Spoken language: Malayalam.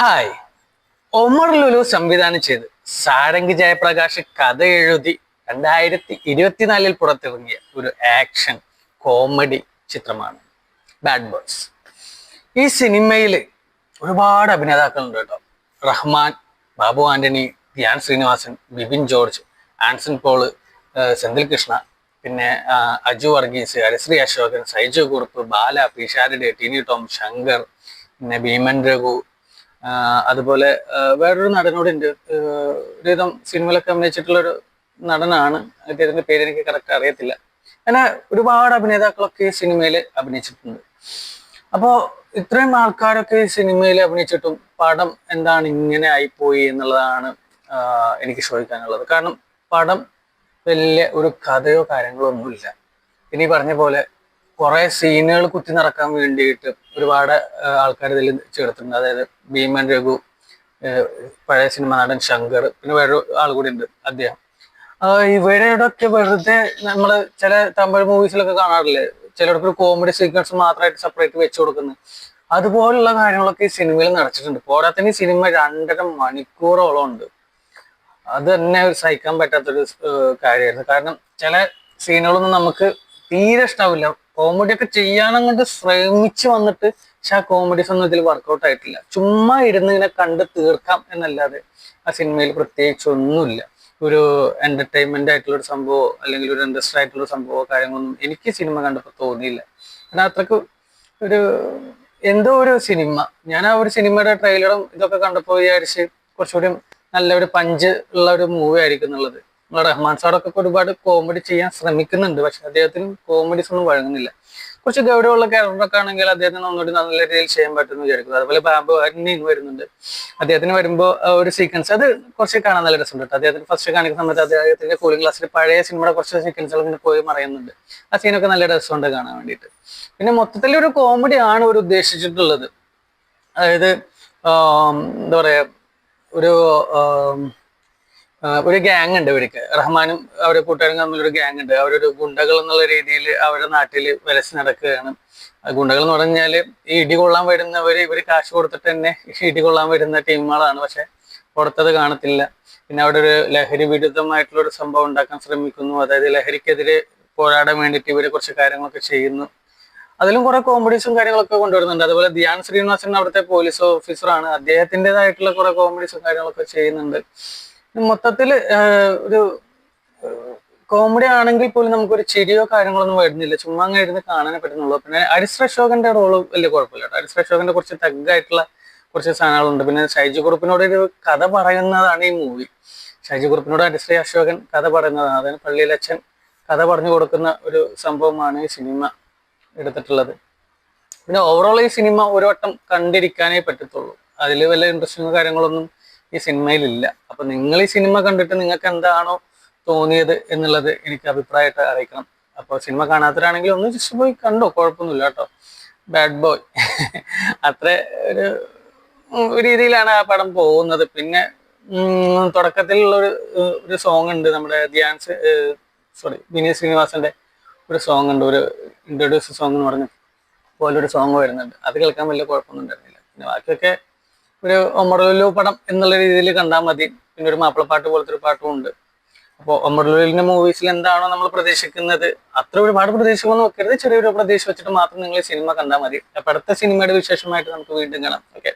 ഹായ്. ഒമർ ലുലു സംവിധാനം ചെയ്ത് സാരംഗി ജയപ്രകാശ് കഥ എഴുതി രണ്ടായിരത്തി ഇരുപത്തിനാലിൽ പുറത്തിറങ്ങിയ ഒരു ആക്ഷൻ കോമഡി ചിത്രമാണ്. ബാഡ് ബോയ്സ് ഈ സിനിമയിൽ ഒരുപാട് അഭിനേതാക്കളുണ്ട് കേട്ടോ. റഹ്മാൻ ബാബു ആന്റണി ധ്യാൻ ശ്രീനിവാസൻ ബിപിൻ ജോർജ് ആൻസൺ പോൾ സെന്തിൽ കൃഷ്ണ പിന്നെ അജു വർഗീസ് ഹരിശ്രീ അശോകൻ സൈജു കുറുപ്പ് ബാല പിഷാരടി ടിനി ടോം ശങ്കർ പിന്നെ ഭീമൻ രഘു അതുപോലെ വേറൊരു നടനോടുണ്ട് ഏഹ് ഒരുവിധം സിനിമയിലൊക്കെ അഭിനയിച്ചിട്ടുള്ള ഒരു നടനാണ്. അദ്ദേഹത്തിന്റെ പേര് എനിക്ക് കറക്റ്റ് അറിയത്തില്ല. അങ്ങനെ ഒരുപാട് അഭിനേതാക്കളൊക്കെ സിനിമയിൽ അഭിനയിച്ചിട്ടുണ്ട്. അപ്പോ ഇത്രയും ആൾക്കാരൊക്കെ സിനിമയിൽ അഭിനയിച്ചിട്ടും പടം എന്താണ് ഇങ്ങനെ ആയിപ്പോയി എന്നുള്ളതാണ് എനിക്ക് ചോദിക്കാനുള്ളത്. കാരണം പടം വലിയ ഒരു കഥയോ കാര്യങ്ങളോ ഒന്നുമില്ല. ഇനി പറഞ്ഞ പോലെ കുറെ സീനുകൾ കുത്തി നിറക്കാൻ വേണ്ടിയിട്ട് ഒരുപാട് ആൾക്കാർ ഇതിൽ ചേർത്തിട്ടുണ്ട്. അതായത് ഭീമൻ രഘു പഴയ സിനിമ നടൻ ശങ്കർ പിന്നെ വേറെ ആൾ കൂടി ഉണ്ട് അദ്ദേഹം. ഇവരുടെയൊക്കെ വെറുതെ നമ്മൾ ചില തമിഴ് മൂവീസിലൊക്കെ കാണാറില്ലേ? ചിലർക്ക് ഒരു കോമഡി സീക്വൻസ് മാത്രമായിട്ട് സെപ്പറേറ്റ് വെച്ച് കൊടുക്കുന്നത്. അതുപോലുള്ള കാര്യങ്ങളൊക്കെ ഈ സിനിമയിൽ നടച്ചിട്ടുണ്ട്. പോരാത്തിന് ഈ സിനിമ രണ്ടര മണിക്കൂറോളം ഉണ്ട്. അത് തന്നെ സഹിക്കാൻ പറ്റാത്തൊരു കാര്യമായിരുന്നു. കാരണം ചില സീനുകളൊന്നും നമുക്ക് തീരെ ഇഷ്ടാവില്ല. കോമഡി ഒക്കെ ചെയ്യാനങ്ങോട്ട് ശ്രമിച്ചു വന്നിട്ട് പക്ഷെ ആ കോമഡീസ് ഒന്നും ഇതിൽ വർക്കൗട്ട് ആയിട്ടില്ല. ചുമ്മാ ഇരുന്ന് ഇങ്ങനെ കണ്ട് തീർക്കാം എന്നല്ലാതെ ആ സിനിമയിൽ പ്രത്യേകിച്ച് ഒന്നുമില്ല. ഒരു എന്റർടൈൻമെന്റ് ആയിട്ടുള്ള ഒരു സംഭവമോ അല്ലെങ്കിൽ ഒരു ഇൻട്രസ്റ്റ് ആയിട്ടുള്ള സംഭവമോ കാര്യങ്ങളൊന്നും എനിക്ക് സിനിമ കണ്ടപ്പോൾ തോന്നിയില്ല. കാരണം അത്രയ്ക്ക് ഒരു എന്തോ ഒരു സിനിമ ഞാൻ ആ ഒരു സിനിമയുടെ ട്രെയിലറും ഇതൊക്കെ കണ്ടപ്പോൾ വിചാരിച്ച് കുറച്ചുകൂടി നല്ല ഒരു പഞ്ച് ഉള്ള ഒരു മൂവി ആയിരിക്കും എന്നുള്ളത്. റഹ്മാൻ സാറൊക്കെ ഒരുപാട് കോമഡി ചെയ്യാൻ ശ്രമിക്കുന്നുണ്ട്. പക്ഷെ അദ്ദേഹത്തിന് കോമഡീസ് ഒന്നും വഴങ്ങുന്നില്ല. കുറച്ച് ഗൗരവമുള്ള ക്യാരക്ടറൊക്കെ ആണെങ്കിൽ അദ്ദേഹത്തിന് ഒന്നുകൂടി നല്ല രീതിയിൽ ചെയ്യാൻ പറ്റുമെന്ന് വിചാരിക്കുന്നു. അതുപോലെ ബാബു അന്യൻ വരുന്നുണ്ട്. അദ്ദേഹത്തിന് വരുമ്പോൾ ഒരു സീക്വൻസ് അത് കുറച്ച് കാണാൻ നല്ല രസമുണ്ട് കേട്ടോ. അദ്ദേഹത്തിന് ഫസ്റ്റ് കാണിക്കുന്ന സമയത്ത് അദ്ദേഹത്തിന്റെ കൂളിംഗ് ക്ലാസ്സിൽ പഴയ സിനിമയുടെ കുറച്ച് സീക്വൻസുകൾ ഇങ്ങനെ പോയി മറയുന്നുണ്ട്. ആ സീനൊക്കെ നല്ല രസമുണ്ട് കാണാൻ വേണ്ടിയിട്ട്. പിന്നെ മൊത്തത്തിൽ ഒരു കോമഡി ആണ് ഒരു ഉദ്ദേശിച്ചിട്ടുള്ളത്. അതായത് എന്താ പറയാ ഒരു ഒരു ഗ്യാങ് ഉണ്ട് ഇവർക്ക്. റഹ്മാനും അവരുടെ കൂട്ടുകാരും തമ്മിൽ ഒരു ഗ്യാങ് ഉണ്ട്. അവരൊരു ഗുണ്ടകൾ എന്നുള്ള രീതിയിൽ അവരുടെ നാട്ടിൽ വലച്ച് നടക്കുകയാണ്. ഗുണ്ടകൾ എന്ന് പറഞ്ഞാൽ ഈ ഇടി കൊള്ളാൻ വരുന്നവർ ഇവർ കാശ് കൊടുത്തിട്ട് തന്നെ ഇടി കൊള്ളാൻ വരുന്ന ടീമുകളാണ്. പക്ഷെ പുറത്തത് കാണത്തില്ല. പിന്നെ അവിടെ ഒരു ലഹരി വിരുദ്ധമായിട്ടുള്ള ഒരു സംഭവം ഉണ്ടാക്കാൻ ശ്രമിക്കുന്നു. അതായത് ലഹരിക്കെതിരെ പോരാടാൻ വേണ്ടിയിട്ട് ഇവർ കുറച്ച് കാര്യങ്ങളൊക്കെ ചെയ്യുന്നു. അതിലും കുറെ കോമഡീസും കാര്യങ്ങളൊക്കെ കൊണ്ടുവരുന്നുണ്ട്. അതുപോലെ ധ്യാൻ ശ്രീനിവാസൻ അവിടുത്തെ പോലീസ് ഓഫീസറാണ് അദ്ദേഹത്തിന്റെതായിട്ടുള്ള കുറെ കോമഡീസും കാര്യങ്ങളൊക്കെ ചെയ്യുന്നുണ്ട്. മൊത്തത്തിൽ ഒരു കോമഡി ആണെങ്കിൽ പോലും നമുക്കൊരു ചിരിയോ കാര്യങ്ങളൊന്നും വരുന്നില്ല. ചുമ്മാ അങ്ങ് ഇരുന്ന് കാണാനേ പറ്റുന്നുള്ളൂ. പിന്നെ അരിശ്ര അശോകന്റെ റോൾ വലിയ കുഴപ്പമില്ല അരിശ്ര അശോകന്റെ കുറച്ച് തഗ്ഗായിട്ടുള്ള കുറച്ച് സാധനങ്ങളുണ്ട്. പിന്നെ ഷൈജു കുറുപ്പിനോട് ഒരു കഥ പറയുന്നതാണ് ഈ മൂവി ഷൈജു കുറുപ്പിനോട് അരിശ്രീ അശോകൻ കഥ പറയുന്നതാണ്. അതായത് പള്ളിയിലച്ഛൻ കഥ പറഞ്ഞു കൊടുക്കുന്ന ഒരു സംഭവമാണ് ഈ സിനിമ എടുത്തിട്ടുള്ളത്. പിന്നെ ഓവറോൾ ഈ സിനിമ ഒരു വട്ടം കണ്ടിരിക്കാനേ പറ്റത്തുള്ളൂ. അതിൽ വല്ല ഇൻട്രസ്റ്റിംഗ് കാര്യങ്ങളൊന്നും ഈ സിനിമയിലില്ല. അപ്പൊ നിങ്ങൾ ഈ സിനിമ കണ്ടിട്ട് നിങ്ങൾക്ക് എന്താണോ തോന്നിയത് എന്നുള്ളത് എനിക്ക് അഭിപ്രായമായിട്ട് അറിയിക്കണം. അപ്പോൾ സിനിമ കാണാത്തവരാണെങ്കിൽ ഒന്ന് ജസ്റ്റ് പോയി കണ്ടോ? കുഴപ്പമൊന്നുമില്ല കേട്ടോ. ബാഡ് ബോയ് അത്ര ഒരു രീതിയിലാണ് ആ പടം പോകുന്നത്. പിന്നെ തുടക്കത്തിലുള്ള ഒരു ഒരു സോങ് ഉണ്ട് നമ്മുടെ ധ്യാൻ സോറി വിനീത് ശ്രീനിവാസന്റെ ഒരു സോങ് ഉണ്ട്. ഒരു ഇൻട്രൊഡ്യൂസ് സോങ് എന്ന് പറഞ്ഞു പോലൊരു സോങ് വരുന്നുണ്ട്. അത് കേൾക്കാൻ വലിയ കുഴപ്പമൊന്നും ഉണ്ടായിരുന്നില്ല. പിന്നെ ബാക്കിയൊക്കെ ഒരു ഒമർലുലു പടം എന്നുള്ള രീതിയിൽ കണ്ടാൽ മതി. പിന്നെ ഒരു മാപ്പിളപ്പാട്ട് പോലത്തെ ഒരു പാട്ടും ഉണ്ട്. അപ്പോൾ ഒമർലുലിന്റെ മൂവീസിൽ എന്താണോ നമ്മൾ പ്രതീക്ഷിക്കുന്നത് അത്ര ഒരുപാട് പ്രതീക്ഷകളൊന്നും വെക്കരുത്. ചെറിയൊരു പ്രതീക്ഷ വെച്ചിട്ട് മാത്രം നിങ്ങൾ സിനിമ കണ്ടാൽ മതി. അപ്പൊ അടുത്ത സിനിമയുടെ വിശേഷമായിട്ട് നമുക്ക് വീണ്ടും കാണാം. ഓക്കെ.